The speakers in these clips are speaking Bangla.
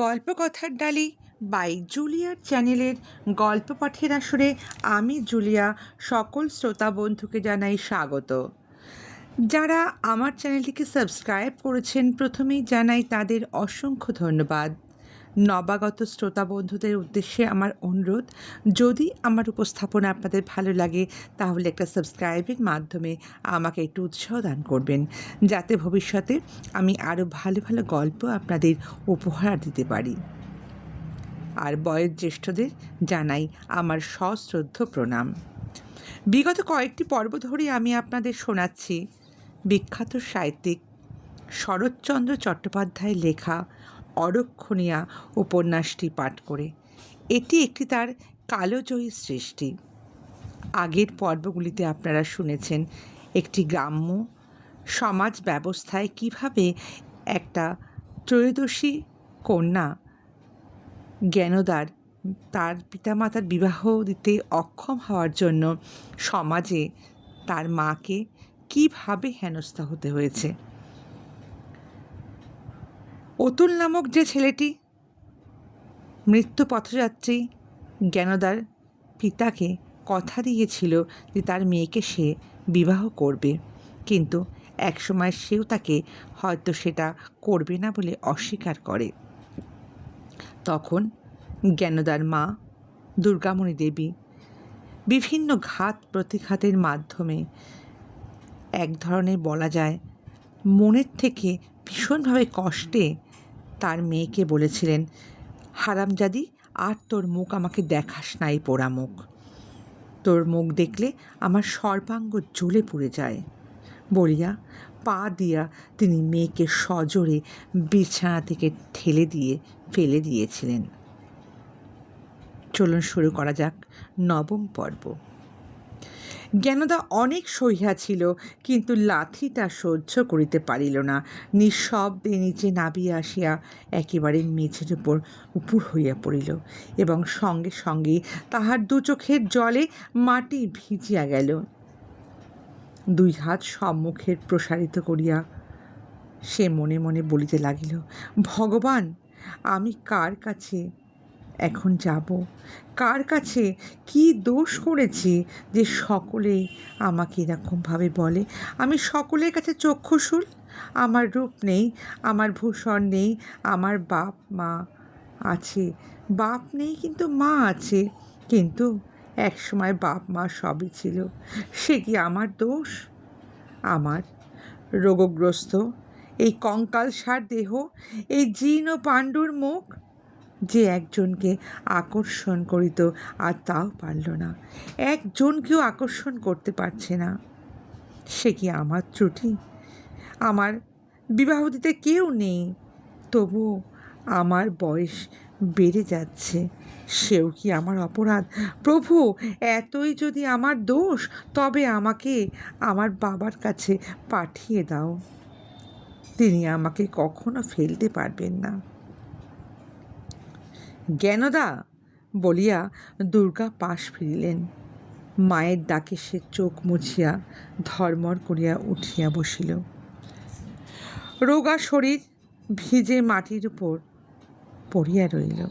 নমস্কার গল্প কথার ডালি বাই জুলিয়ার চ্যানেলের গল্প পাঠের আসরে আমি জুলিয়া সকল শ্রোতা বন্ধুকে জানাই স্বাগত। যারা আমার চ্যানেলটিকে সাবস্ক্রাইব করেছেন, প্রথমেই জানাই তাদের অসংখ্য ধন্যবাদ। নবাগত শ্রোতা বন্ধুদের উদ্দেশ্যে আমার অনুরোধ, যদি আমার উপস্থাপনা আপনাদের ভালো লাগে, তাহলে একটা সাবস্ক্রাইবের মাধ্যমে আমাকে একটু উৎসাহ দান করবেন। যাতে ভবিষ্যতে আমি আরও ভালো ভালো গল্প আপনাদের উপহার দিতে পারি। আর বয়োজ্যেষ্ঠদের জানাই আমার সশ্রদ্ধ প্রণাম। বিগত কয়েকটি পর্ব ধরে আমি আপনাদের শোনাচ্ছি বিখ্যাত সাহিত্যিক শরৎচন্দ্র চট্টোপাধ্যায়ের লেখা অরক্ষণীয়া উপন্যাসটি পাঠ করে। এটি একটি তার কালোজয়ী সৃষ্টি। আগের পর্বগুলিতে আপনারা শুনেছেন একটি গ্রাম্য সমাজ ব্যবস্থায় কীভাবে একটা ত্রয়োদশী কন্যা জ্ঞানদার তার পিতামাতার বিবাহ দিতে অক্ষম হওয়ার জন্য সমাজে তার মাকে কীভাবে হেনস্থা হতে হয়েছে? অতুল নামক যে ছেলেটি মৃত্যু পথযাত্রী জ্ঞানদার পিতাকে কথা দিয়েছিল যে তার মেয়েকে সে বিবাহ করবে। কিন্তু একসময় সেও তাকে হয়তো সেটা করবে না বলে অস্বীকার করে। তখন জ্ঞানদার মা, দুর্গামণি দেবী বিভিন্ন ঘাত প্রতিঘাতের মাধ্যমে এক ধরনের বলা যায় মনের থেকে ভীষণভাবে কষ্টে তার মেয়েকে বলেছিলেন, হারামজাদি, আর তোর মুখ আমাকে দেখাস নাই পোড়া মুখ। তোর মুখ দেখলে আমার সর্বাঙ্গ জ্বলে পুড়ে যায়। বলিয়া পা দিয়া তিনি মেয়েকে সজোরে বিছানা থেকে ঠেলে দিয়ে ফেলে দিয়েছিলেন। চলুন শুরু করা যাক নবম পর্ব। জ্ঞানদা অনেক সহিয়া ছিল, কিন্তু লাথিটা সহ্য করিতে পারিল না। নিঃশব্দে নিচে নাবিয়া আসিয়া একেবারে মেঝের উপর উপুর হইয়া পড়িল এবং সঙ্গে সঙ্গে তাহার দু চোখের জলে মাটি ভিজিয়া গেল। দুই হাত সম্মুখের প্রসারিত করিয়া সে মনে মনে বলিতে লাগিল, ভগবান, আমি কার কাছে এখন যাব। কার কাছে কি দোষ করেছি যে সকলেই আমাকে এরকমভাবে বলে? আমি সকলের কাছে চক্ষুশূল। আমার রূপ নেই, আমার ভূষণ নেই, আমার বাপ মা আছে। বাপ নেই কিন্তু মা আছে। কিন্তু এক সময় বাপ মা সবই ছিল। সে কি আমার দোষ? আমার রোগগ্রস্ত। এই কঙ্কালসার দেহ, এই জীর্ণ পাণ্ডুর মুখ যে একজনকে আকর্ষণ করিত, আর তাও পারল না। একজনকেও আকর্ষণ করতে পারছে না। সে কি আমার ত্রুটি? আমার বিবাহ দিতে কেউ নেই। তবু আমার বয়স বেড়ে যাচ্ছে। সেও কি আমার অপরাধ? প্রভু, এতই যদি আমার দোষ, তবে আমাকে আমার বাবার কাছে পাঠিয়ে দাও। তিনি আমাকে কখনো ফেলতে পারবেন না। জ্ঞানদা বলিয়া দুর্গা পাশ ফিরিলেন। মায়ের ডাকে সে চোখ মুছিয়া ধর্মর করিয়া উঠিয়া বসিল। রোগা শরীর ভিজে মাটির উপর পড়িয়া রইল।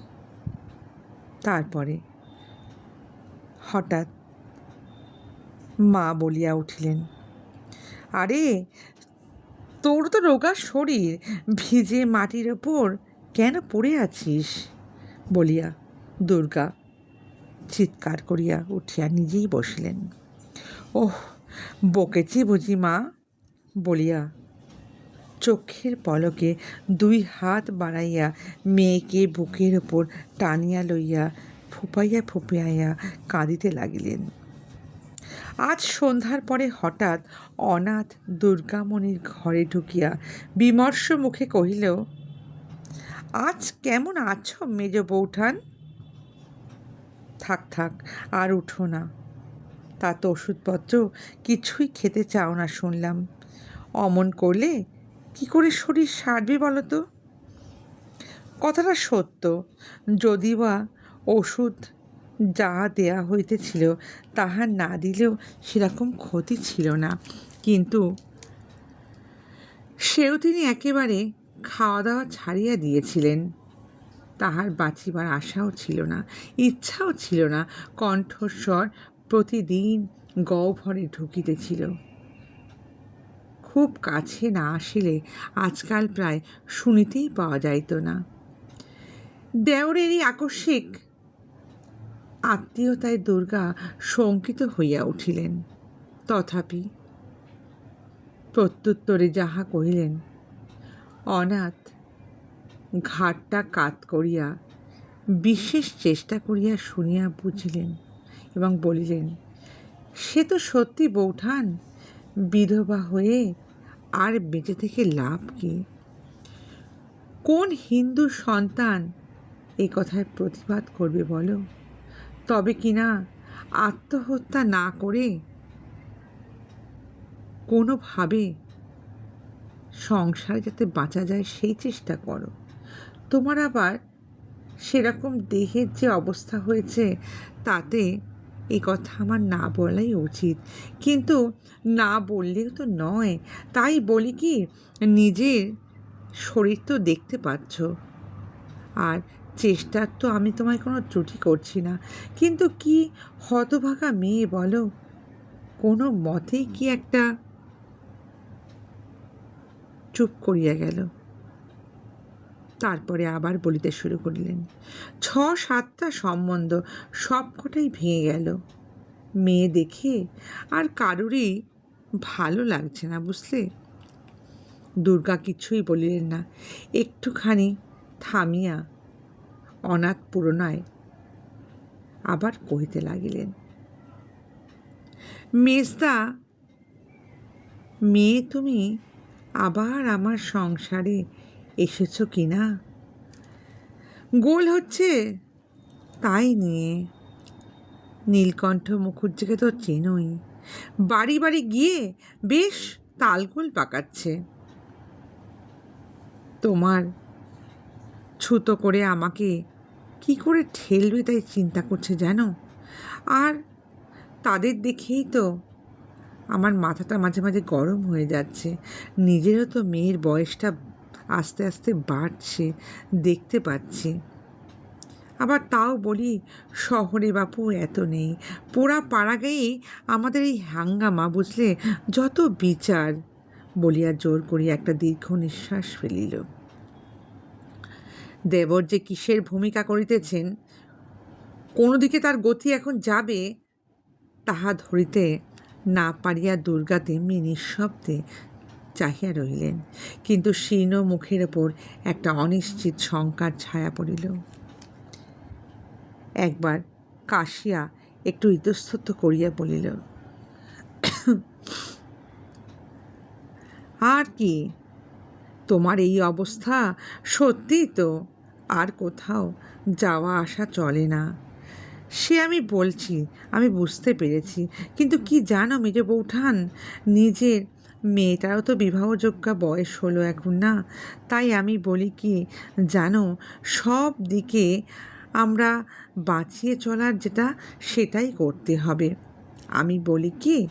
তারপরে হঠাৎ মা বলিয়া উঠিলেন, আরে, তোর তো রোগা শরীর ভিজে মাটির ওপর কেন পড়ে আছিস? বলিয়া দুর্গা চিৎকার করিয়া উঠিয়া নিজেই বসিলেন। ওহ, বকেছি বুঝি মা, বলিয়া চোখের পলকে দুই হাত বাড়াইয়া মেয়েকে বুকের ওপর টানিয়া লইয়া ফুপাইয়া ফুপাইয়া কাঁদিতে লাগিলেন। আজ সন্ধ্যার পরে হঠাৎ অনাথ দুর্গামণির ঘরে ঢুকিয়া বিমর্ষ মুখে কহিল আজ কেমন আছো মেজ বৌঠান? থাক থাক, আর উঠো না। তা তো ওষুধপত্র কিছুই খেতে চাও না শুনলাম। অমন করলে কি করে শরীর সারবে বলো তো? কথাটা সত্য। যদি বা ওষুধ যা দেয়া হইতেছিল, তাহা না দিলেও সেরকম ক্ষতি ছিল না। কিন্তু সেও তিনি একেবারে খাওয়া দাওয়া ছাড়িয়া দিয়েছিলেন। তাহার বাঁচিবার আশাও ছিল না, ইচ্ছাও ছিল না। কণ্ঠস্বর প্রতিদিন গহ্বরে ঢুকিতেছিল। খুব কাছে না আসিলে আজকাল প্রায় শুনিতেই পাওয়া যাইত না। দেওরেরই আকস্মিক আত্মীয়তায় দুর্গা শঙ্কিত হইয়া উঠিলেন। তথাপি প্রত্যুত্তরে যাহা কহিলেন অনাথ, ঘাটটা কাত করিয়া, বিশেষ চেষ্টা করিয়া শুনিয়া বুঝিলেন এবং বলিলেন, সে তো সত্যি বৌঠান, বিধবা হয়ে আর বেঁচে থেকে লাভ কি? কোন হিন্দু সন্তান এই কথায় প্রতিবাদ করবে বলো? তবে কি না আত্মহত্যা না করে কোনোভাবে সংসারে যাতে বাঁচা যায়, সেই চেষ্টা করো। তোমার আবার সেরকম দেহের যে অবস্থা হয়েছে, তাতে এই কথা আমার না বলাই উচিত। কিন্তু না বললেও তো নয়। তাই বলি কি, নিজের শরীর তো দেখতে পাচ্ছ। আর চেষ্টার তো আমি তোমায় কোনো ত্রুটি করছি না। কিন্তু কি হতভাগা মেয়ে বলো? কোনো মতেই কি একটা চুপ করিয়া গেল। তারপরে আবার বলিতে শুরু করিলেন ছ সাতটা সম্বন্ধ সবকটাই ভেঙে গেল। মেয়ে দেখে আর কারুরই ভালো লাগছে না, বুঝলে? দুর্গা কিছুই বলিলেন না, একটুখানি থামিয়া অনাথ পুরনায় আবার কহিতে লাগিলেন, মেজদা, মেয়ে তুমি আবার আমার সংসারে এসেছ কি না? গোল হচ্ছে তাই নিয়ে। নীলকণ্ঠ মুখুজ্জিকে তো চেনই। বাড়ি বাড়ি গিয়ে বেশ তালগোল পাকাচ্ছে। তোমার ছুতো করে আমাকে কি করে ঠেলবে তাই চিন্তা করছে জানো? আর তাদের দেখেই তো আমার মাথাটা মাঝে মাঝে গরম হয়ে যাচ্ছে। নিজেরও তো মেয়ের বয়সটা আস্তে আস্তে বাড়ছে, দেখতে পাচ্ছি। আবার তাও বলি, শহরে বাপু এত নেই। পোড়া পাড়া গেয়েই আমাদের এই হাঙ্গামা, বুঝলে? যত বিচার, বলিয়া জোর করিয়া একটা দীর্ঘ নিঃশ্বাস ফেলিল। দেবর যে কিসের ভূমিকা করিতেছেন কোনো দিকে তার গতি এখন যাবে, তাহা ধরিতে না পারিয়া দুর্গা তেমনি নিঃশব্দে চাহিয়া রহিলেন। কিন্তু শীর্ণ মুখের ওপর একটা অনিশ্চিত শঙ্কার ছায়া পড়িল। একবার কাশিয়া একটু ইতস্তত করিয়া বলিল, আর কি? তোমার এই অবস্থা সত্যিই তো? আর কোথাও যাওয়া আসা চলে না। সে আমি বলছি, আমি বুঝতে পেরেছি। কিন্তু কি জানো মেজ বৌঠান, নিজের মেয়েটারও তো বিবাহযোগ্য বয়স হলো এখন না। তাই আমি বলি কি, জানো, সব দিকে আমরা বাঁচিয়ে চলার যেটা, সেটাই করতে হবে। আমি বলি কি,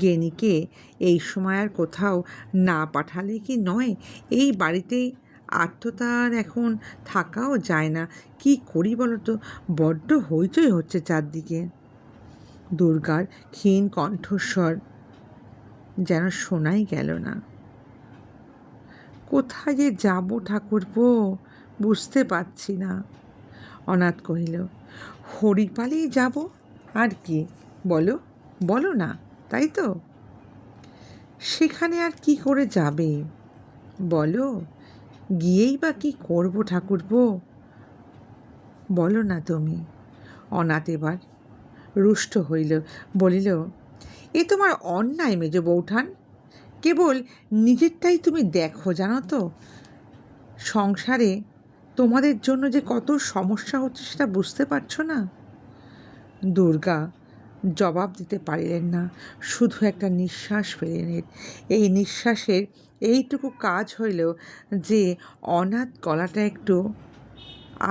গেনিকে এই সময় আর কোথাও না পাঠালে কি নয়, এই বাড়িতেই আত্মতার এখন থাকাও যায় না। কি করি বলো তো বড্ড হইচই হচ্ছে চারদিকে। দুর্গার ক্ষীণ কণ্ঠস্বর যেন শোনাই গেল না। কোথায় যে যাব ঠাকুরপো, বুঝতে পারছি না। অনাথ কহিল, হরিপালেই যাব? আর কি? বলো বলো না, তাই তো? সেখানে আর কি করে যাবে? বলো গিয়েই বা কী করব ঠাকুরপো? বলো না তুমি। অনাথ এবার রুষ্ট হইল, বলিল, এ তোমার অন্যায় মেজ বৌঠান। কেবল নিজেরটাই তুমি দেখো, জানো তো। সংসারে তোমাদের জন্য যে কত সমস্যা হচ্ছে সেটা বুঝতে পারছ না? দুর্গা জবাব দিতে পারিলেন না। শুধু একটা নিঃশ্বাস ফেলিলেন। এই নিঃশ্বাসের এইটুকু কাজ হইল যে অনাথ গলাটা একটু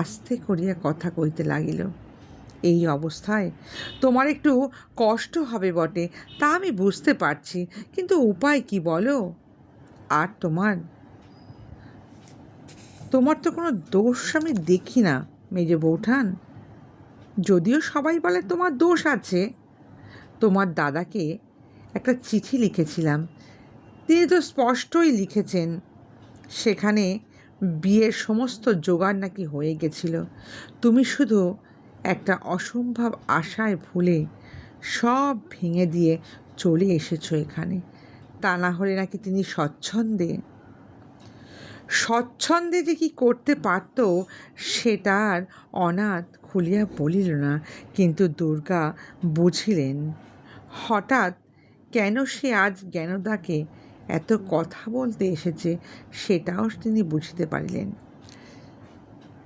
আস্তে করিয়া কথা কইতে লাগিল, এই অবস্থায় তোমার একটু কষ্ট হবে বটে, তা আমি বুঝতে পারছি, কিন্তু উপায় কি বলো? আর তোমার তোমার তো কোনো দোষ আমি দেখি না, মেজে বৌঠান। যদিও সবাই বলে তোমার দোষ আছে, তোমার দাদাকে একটা চিঠি লিখেছিলাম তিনি তো স্পষ্টই লিখেছেন, সেখানে বিয়ের সমস্ত জোগাড় নাকি হয়ে গেছিল। তুমি শুধু একটা অসম্ভব আশায় ভুলে সব ভেঙে দিয়ে চলে এসেছ এখানে। তা না হলে নাকি তিনি স্বচ্ছন্দে স্বচ্ছন্দে যে কি করতে পারত, সেটা আর অনাথ খুলিয়া বলিল না। কিন্তু দুর্গা বুঝিলেন, হঠাৎ কেন সে আজ জ্ঞানদাকে এত কথা বলতে এসেছে সেটাও তিনি বুঝতে পারিলেন।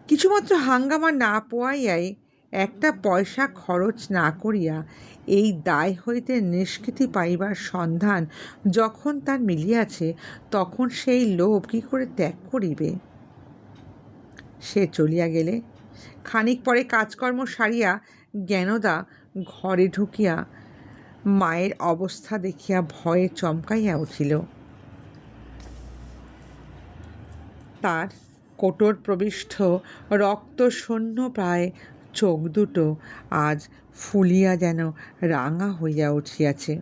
কিছুমাত্র হাঙ্গামা না পোয়াইয়াই একটা পয়সা খরচ না করিয়া এই দায় হইতে নিষ্কৃতি পাইবার সন্ধান যখন তার মিলিয়াছে, তখন সেই লোভ কী করে ত্যাগ করিবে? সে চলিয়া গেলে। খানিক পরে কাজকর্ম সারিয়া জ্ঞানদা ঘরে ঢুকিয়া মায়ের অবস্থা দেখিয়া ভয়ে চমকাইয়া উঠিল। তার কোটর প্রবিষ্ট রক্তশূন্য প্রায় চোখ দুটো আজ ফুলিয়া যেন রাঙা হইয়া উঠিয়াছে।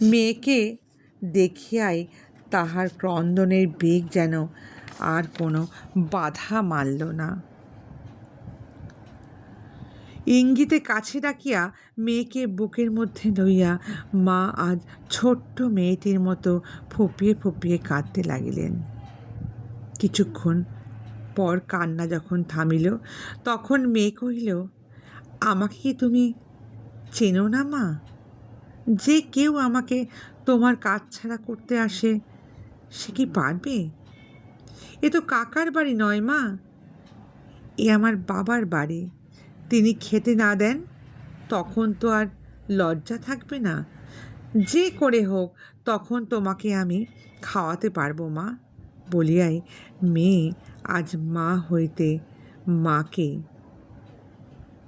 মেয়েকে দেখিয়াই তাহার ক্রন্দনের বেগ যেন আর কোনো বাধা মানল না। ইঙ্গিতে কাছে ডাকিয়া মেয়েকে বুকের মধ্যে লইয়া মা আজ ছোট্ট মেয়েটির মতো ফুপিয়ে ফুপিয়ে কাঁদতে লাগিলেন। কিছুক্ষণ পর কান্না যখন থামিল, তখন মেয়ে কহিল, আমাকে কি তুমি চেনো না মা? যে কেউ আমাকে তোমার কাজ ছাড়া করতে আসে, সে কি পারবে? এ তো কাকার বাড়ি নয় মা, এ আমার বাবার বাড়ি। তিনি খেতে না দেন, তখন তো আর লজ্জা থাকবে না। যে করে হোক, তখন তোমাকে আমি খাওয়াতে পারব, মা। বলিয়াই মেয়ে আজ মা হইতে মাকে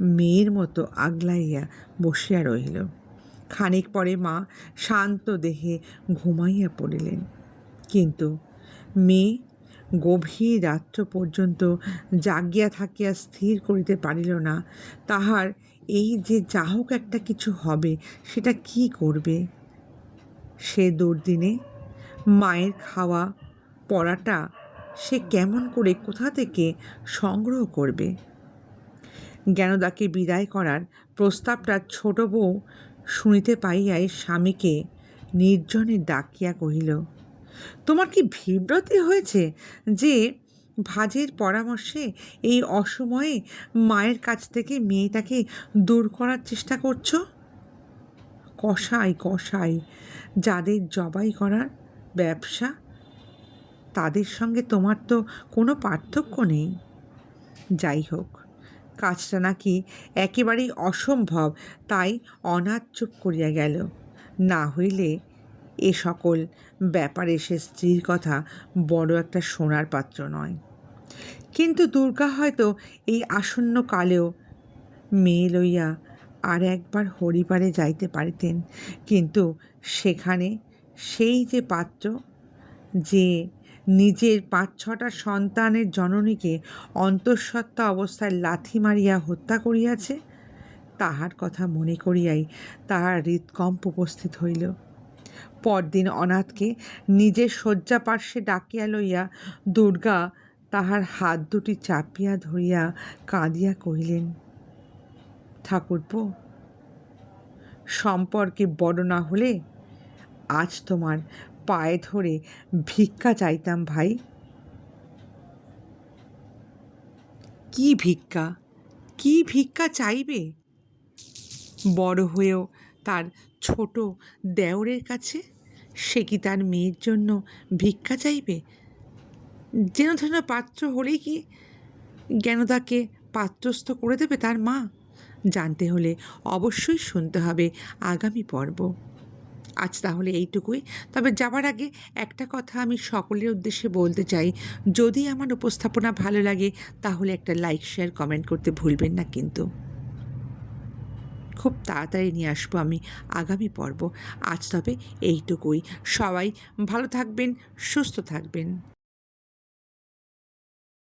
মেয়ের মতো আগলাইয়া বসিয়া রহিল। খানিক পরে মা শান্ত দেহে ঘুমাইয়া পড়িলেন। কিন্তু মেয়ে গভীর রাত্র পর্যন্ত জাগিয়া থাকিয়া স্থির করিতে পারিল না। তাহার এই যে যা হোক একটা কিছু হবে, সেটা কি করবে? সে দুর্দিনে মায়ের খাওয়া পড়াটা সে কেমন করে কোথা থেকে সংগ্রহ করবে? জ্ঞানদাকে বিদায় করার প্রস্তাবটা ছোট বউ শুনিতে পাইয়াই স্বামীকে নির্জনে ডাকিয়া কহিল তোমার কি বিব্রতি হয়েছে যে ভাজের পরামর্শে এই অসময়ে মায়ের কাছ থেকে মেয়েটাকে দূর করার চেষ্টা করছ? কষাই কষাই যাদের জবাই করার ব্যবসা, তাদের সঙ্গে তোমার তো কোনো পার্থক্য নেই। যাই হোক, কাজটা নাকি একেবারেই অসম্ভব, তাই অনাথ করিয়া গেল। না হইলে এ সকল ব্যাপারে সে স্ত্রীর কথা বড় একটা শোনার পাত্র নয়। কিন্তু দুর্গা হয়তো এই আসন্ন কালেও মেয়ে লইয়া আর একবার হরিপারে যাইতে পারিতেন। কিন্তু সেখানে সেই যে পাত্র, যে নিজের পাঁচ ছটা সন্তানের জননীকে অন্তঃসত্ত্বা অবস্থায় লাথি মারিয়া হত্যা করিয়াছে, তাহার কথা মনে করিয়াই তাহার হৃৎকম্প উপস্থিত হইল। পরদিন অনাথকে নিজের শয্যা পার্শ্বে ডাকিয়া লইয়া দুর্গা তাহার হাত দুটি চাপিয়া ধরিয়া কাঁদিয়া কহিলেন, ঠাকুরপো, সম্পর্কে বড় না হলে আজ তোমার পায়ে ধরে ভিক্ষা চাইতাম ভাই। কি ভিক্ষা? কি ভিক্ষা চাইবে? বড় হয়েও তার ছোট দেওরের কাছে? সে কি তার মেয়ের জন্য ভিক্ষা চাইবে? যেন ধরেন পাত্র হলেই কি জ্ঞানদাকে পাত্রস্থ করে দেবে তার মা? জানতে হলে অবশ্যই শুনতে হবে আগামী পর্ব। আজ তাহলে এইটুকুই। তবে যাবার আগে একটা কথা আমি সকলের উদ্দেশ্যে বলতে চাই। যদি আমার উপস্থাপনা ভালো লাগে, তাহলে একটা লাইক শেয়ার কমেন্ট করতে ভুলবেন না কিন্তু। খুব তাড়াতাড়ি নিয়ে আসব আমি আগামী পর্ব। আজ তবে এইটুকুই। সবাই ভালো থাকবেন, সুস্থ থাকবেন।